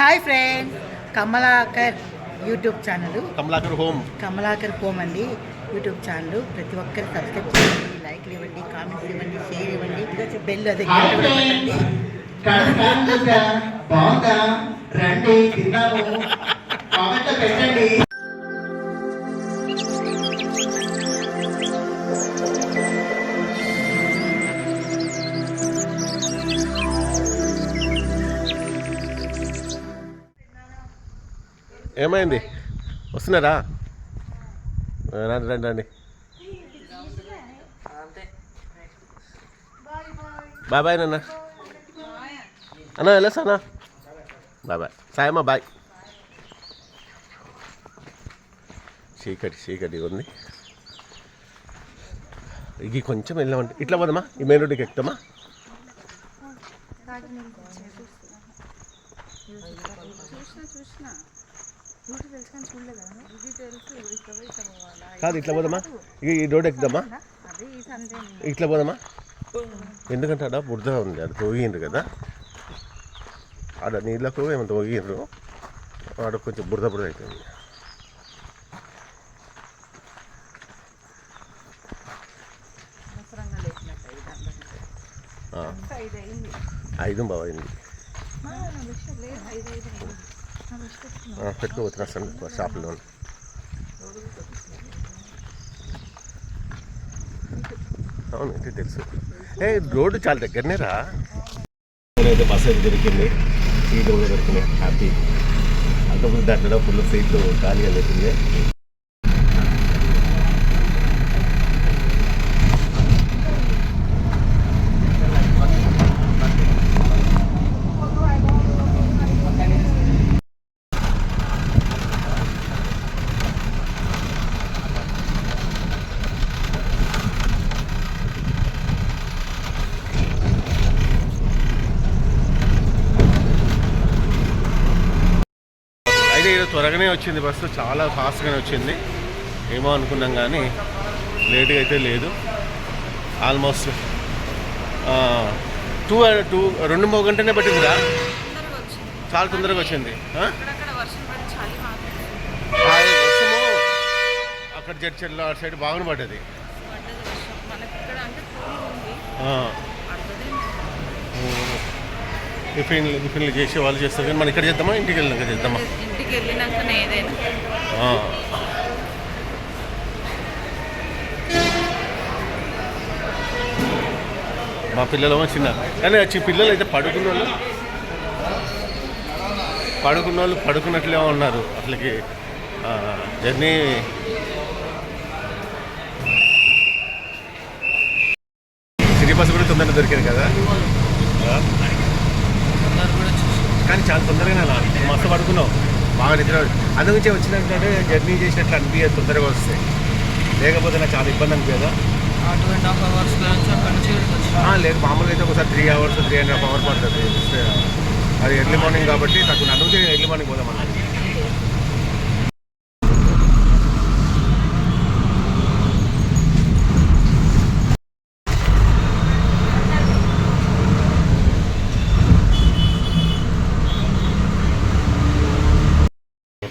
Hi friends Kamalakar YouTube channel Kamalakar home Kamalakar home అండి. YouTube channel ప్రతి ఒక్కరు subscribe చేయండి లైక్లు ఇవ్వండి కామెంట్స్ ఇవ్వండి షేర్ ఇవ్వండి. బెల్ అది పెట్టండి. ఏమైంది? వస్తున్నారా? రండి రండి రండి. బాయ్ బాయ్ నాన్న. అన్న వెళ్ళొస్తానా బాయ్ బాయ్ సాయమ్మా బాయ్. చీకటి చీకటి ఉంది. ఇది కొంచెం వెళ్ళామంటే ఇట్లా పోదమ్మా ఈ మెయిన్ రోడ్డుకి ఎక్కుతామా? కాదు ఇట్లా పోదమ్మా ఇక ఈ రోడ్ ఎక్కుదామా? ఇట్లా పోదమ్మా ఎందుకంటే ఆడ బురద ఉంది అది తోగిండ్రు కదా. ఆడ నీళ్ళకు ఏమో తోగిండ్రు. ఆడ కొంచెం బురద బురద అవుతుంది ఆ. ఐదు బాగా అయింది. పెట్టుకోబోతున్నా సార్ షాపులో అవును ఇది తెలుసు ఏ రోడ్డు చాలా దగ్గరనే రా అయితే బస్ అయితే దొరికింది సీట్లు కూడా దొరికినాయి హ్యాపీ అంతకుముందు దాంట్లో ఫుల్ సీట్లు ఖాళీగా దొరికింది అయితే ఈరోజు త్వరగానే వచ్చింది బస్సు చాలా ఫాస్ట్గానే వచ్చింది. ఏమో అనుకున్నాం కానీ లేట్గా అయితే లేదు. ఆల్మోస్ట్ టూ టూ రెండు మూడు గంటనే పట్టిందిరా? చాలా తొందరగా వచ్చింది. వర్షము అక్కడ జడ్చెల్లో అటు సైడ్ బాగానే పడ్డది పడ్డది వర్షం మనకి ఇక్కడ అంటే కూల్ ఉంది ఆ. పడుతుంది టిఫిన్లు టిఫిన్లు చేసే వాళ్ళు చేస్తారు కానీ మనం ఇక్కడ చేద్దామా? ఇంటికి వెళ్ళినాక చేద్దామా? ఇంటికి వెళ్ళినాకనే ఏదైనా. మా పిల్లలు చిన్న. కానీ వచ్చి పిల్లలు అయితే పడుకున్న వాళ్ళు పడుకున్న వాళ్ళు పడుకున్నట్లే ఉన్నారు. అసలుకి ఆ, జర్నీ. సిటీ బస్సు కూడా తొందరగా దొరికింది కదా? కానీ చాలా తొందరగా అలా మస్తు పడుకున్నావు బాగా నిద్ర అందు నుంచే వచ్చినట్టే జర్నీ చేసినట్లు అనిపించదు తొందరగా వస్తాయి లేకపోతే నాకు చాలా ఇబ్బంది అనిపించదా టూ అండ్ హాఫ్ అవర్స్ లేదు మామూలుగా అయితే ఒకసారి three hours three and half hour పడుతుంది. అది ఎర్లీ మార్నింగ్ కాబట్టి నాకు నన్ను ఎర్లీ మార్నింగ్ పోదాం అన్నది.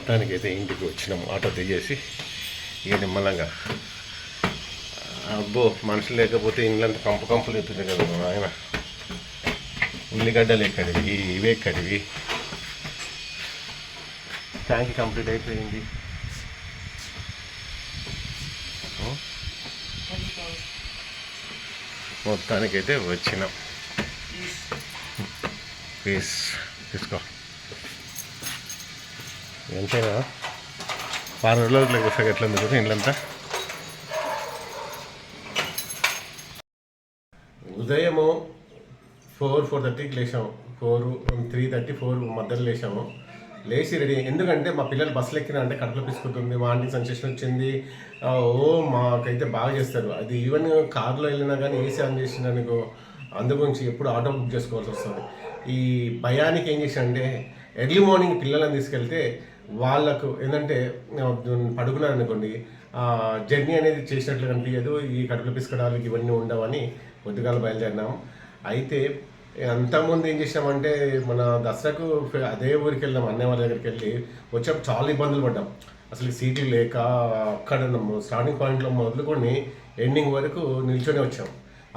మొత్తానికి అయితే ఇంటికి వచ్చినాం. ఆటో దిగేసి ఇక నిమ్మలంగా. అబ్బో మనుషులు లేకపోతే ఇండ్లంతా కంపు కంపులు ఎత్తుంది కదా ఆయన. ఉల్లిగడ్డలు ఎక్కడివి? ఇవి ఎక్కడివి? ట్యాంక్ కంప్లీట్ అయిపోయింది. మొత్తానికైతే వచ్చినాం. ప్లీజ్ తీసుకో. ఎంతైనా వారం రోజులకు వస్తాయి ఎట్లా మీరు ఇండ్లంతా? ఉదయము ఫోర్ ఫోర్ థర్టీకి లేచాము. ఫోర్ త్రీ థర్టీ ఫోర్ మధ్యలో లేచాము. లేచి రెడీ ఎందుకంటే మా పిల్లలు బస్సులు ఎక్కిన అంటే కడుపులో పిసుకుతుంది వాంటింగ్ సెన్సేషన్ వచ్చింది. ఓ మాకైతే బాగా చేస్తారు. అది ఈవెన్ కార్లో వెళ్ళినా కానీ ఏసీ ఆన్ చేసిన నీకు అందు గురించి ఎప్పుడు ఆటో బుక్ చేసుకోవాల్సి వస్తుంది. ఈ భయానికి ఏం చేశానంటే ఎర్లీ మార్నింగ్ పిల్లలను తీసుకెళ్తే వాళ్ళకు ఏంటంటే పడుకున్నారు అనుకోండి జర్నీ అనేది చేసినట్లు కనిపించదు. ఈ కడుపులో పిసుకడాలు ఇవన్నీ ఉండవని పొద్దుగాల బయలుదేరినాం. అయితే అంతకుముందు ఏం చేసినామంటే మన దసరాకు అదే ఊరికి వెళ్ళాం అన్నయ్య వాళ్ళ దగ్గరికి వెళ్ళి. వచ్చేప్పుడు చాలా ఇబ్బందులు పడ్డాం. అసలు సీట్లు లేక అక్కడ స్టార్టింగ్ పాయింట్లో మొదలుకొని ఎండింగ్ వరకు నిల్చొని వచ్చాం.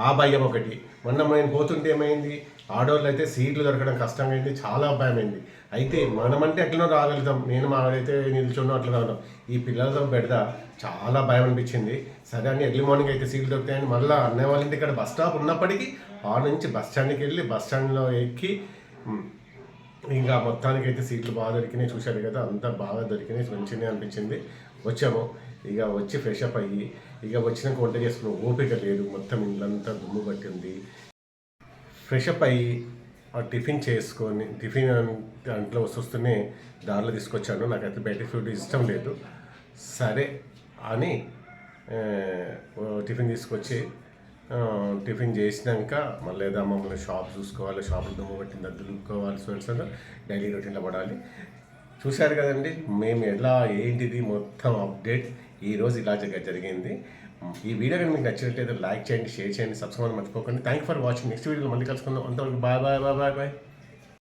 ఆ భయం ఒకటి. మొన్న మేము పోతుంటే ఏమైంది? ఆడవాళ్ళు అయితే సీట్లు దొరకడం కష్టంగా అయింది చాలా భయమైంది. అయితే మనమంటే ఎట్లనో రాగలుగుతాం. నేను మాడైతే అయితే నిల్చున్నో అట్లా రావడం ఈ పిల్లలతో పెడతా చాలా భయం అనిపించింది. సరే అని ఎర్లీ మార్నింగ్ అయితే సీట్లు దొరుకుతాయని మళ్ళీ అన్నయ్య వాళ్ళ ఇంటి ఇక్కడ బస్ స్టాప్ ఉన్నప్పటికీ ఆ నుంచి బస్ స్టాండ్కి వెళ్ళి బస్ స్టాండ్లో ఎక్కి ఇంకా మొత్తానికి అయితే సీట్లు బాగా దొరికినాయి. చూశారు కదా అంతా బాగా దొరికినాయి. మంచిగానే అనిపించింది. వచ్చాము. ఇక వచ్చి ఫ్రెష్ అప్ అయ్యి ఇక వచ్చినాక వంట చేసుకున్న ఓపిక లేదు. మొత్తం ఇల్లంతా దుమ్ము పట్టింది. ఫ్రెష్ అప్ అయ్యి టిఫిన్ చేసుకొని టిఫిన్ దాంట్లో వస్తూనే దారిలో తీసుకొచ్చాను. నాకైతే బయట ఫుడ్ ఇష్టం లేదు. సరే అని టిఫిన్ తీసుకొచ్చి టిఫిన్ చేసినాక మళ్ళీ ఏదో మమ్మల్ని షాప్ చూసుకోవాలి షాపులు దుమ్ము పట్టింది దులుపుకోవాలి సో డైలీ రొటీన్లో పడాలి. చూశారు కదండి మేము ఎలా ఏంటిది మొత్తం అప్డేట్ ఈరోజు ఇలా జరిగింది. ఈ వీడియో కనుక మీకు నచ్చినట్లయితే లైక్ చేయండి షేర్ చేయండి సబ్స్క్రైబ్ మర్చిపోకండి. థ్యాంక్ ఫర్ వాచింగ్ నెక్స్ట్ వీడియోలో మళ్ళీ కలుసుకుందాం. అంతవరకు bye bye bye bye bye.